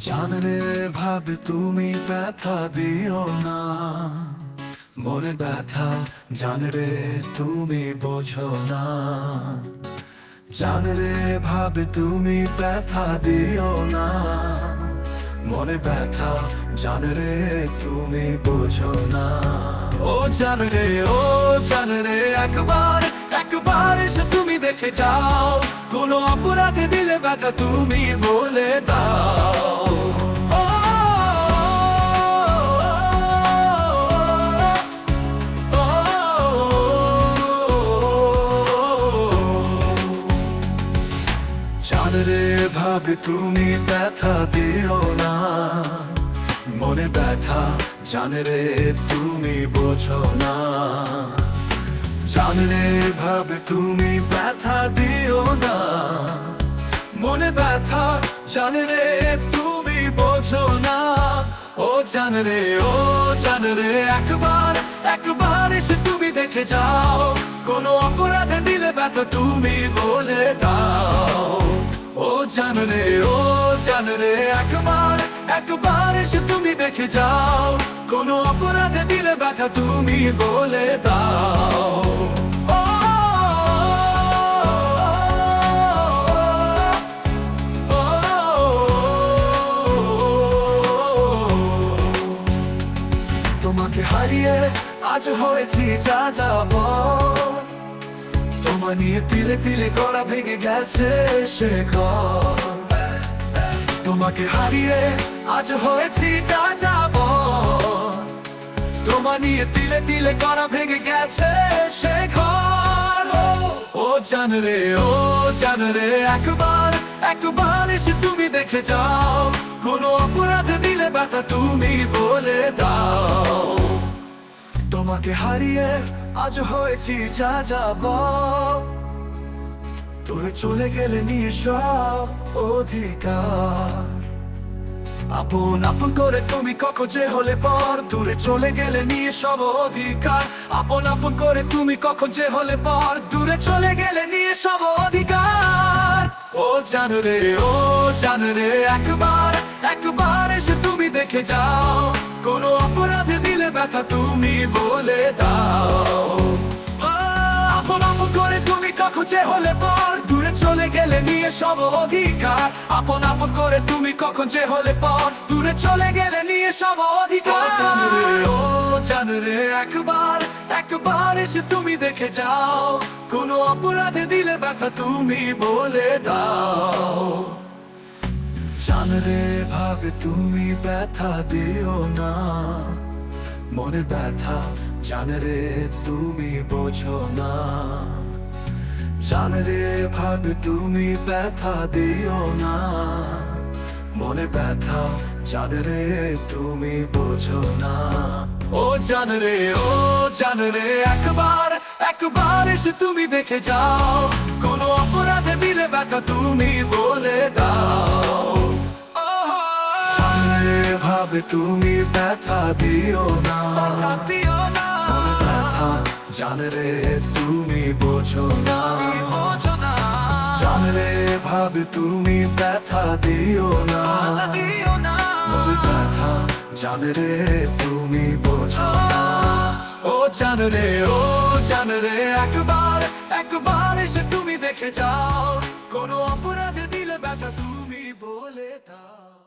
জানরে ভাবে তুমি ব্যথা দিও না। মনে ব্যথা জানরে তুমি বোঝো না। জানরে ভাবে তুমি ব্যথা দিও না। মনে ব্যথা জানরে তুমি বোঝো না। ও জানরে ও জানরে একবার একবার এসে তুমি দেখে যাও। কোনো অপরাধে দিলে ব্যথা তুমি বলে দাও। ভাবে তুমি ব্যথা দিও না। মনে ব্যথা জানরে তুমি বোঝো না। জানরে ভাবে তুমি ব্যথা দিও না। মনে ব্যথা জানরে তুমি বোঝো না। ও জানরে ও জানরে একবার একবার এসে তুমি দেখে যাও। কোনো অপরাধে দিলে ব্যথা তুমি বলে দাও। ও জানরে ও জানরে একবার একবার এসে তুমি দেখে যাও। কোনো অপরাধে দিলে ব্যথা তুমি বলে দাও। তোমাকে হারিয়ে আজ হয়েছি যা যাব তোমা নিয়ে তিলে তিলে করা ভেঙে গেছে সে তোমাকে হারিয়ে আজ হয়েছি যা যাব তোমা নিয়ে তিলে তিলে করা ভেঙে গেছে সে ও জান রে, ও জান রে, একবার একবার এসে তুমি দেখে যাও। কোনো অপরাধ দিলে ব্যথা তুমি বলে দাও। তোমাকে হারিয়ে আজ হয়েছি যা যাব দূরে চলে গেলে নিয়ে সব অধিকার। আপন আপন করে তুমি কখন যে হলে পর, দূরে চলে গেলে নিয়ে সব অধিকার। আপন আপন করে তুমি কখন যে হলে পর, দূরে চলে গেলে নিয়ে সব অধিকার। ও জান রে, ও জান রে, একবার একবার এসে তুমি দেখে যাও। কোনো ব্যথা তুমি বলে দাও। আপন আপন করে তুমি কখন যে হলে পর দূরে চলে গেলে নিয়ে সব অধিকার। আপন আপন করে তুমি কখন যে হলে পর দূরে চলে গেলে নিয়ে সব অধিকার। ও জান রে একবার একবার এসে তুমি দেখে যাও। কোনো অপরাধে দিলে ব্যথা তুমি বলে দাও। জানরে ভাবে তুমি ব্যথা দিও না। মনে ব্যথা জানরে তুমি বোঝো না। জানরে ভাবে, তুমি ব্যথা দিও না। মনে ব্যথা জানরে তুমি বোঝো না। ও জান রে, ও জানরে একবার একবার এসে তুমি দেখে যাও। কোনো অপরাধে দিলে ব্যথা তুমি বলে দাও। ভাবে তুমি ব্যথা দিও না। দিও না। ব্যথা জানরে তুমি বোঝো না। বোঝো না। জানরে ভাবে তুমি ব্যথা দিও না। দিও না। ব্যথা জানরে তুমি বোঝো না। ও জানরে ও জানরে একবার একবার এসে তুমি দেখে যাও। কোনো অপরাধে দিলে ব্যথা তুমি বলে দাও।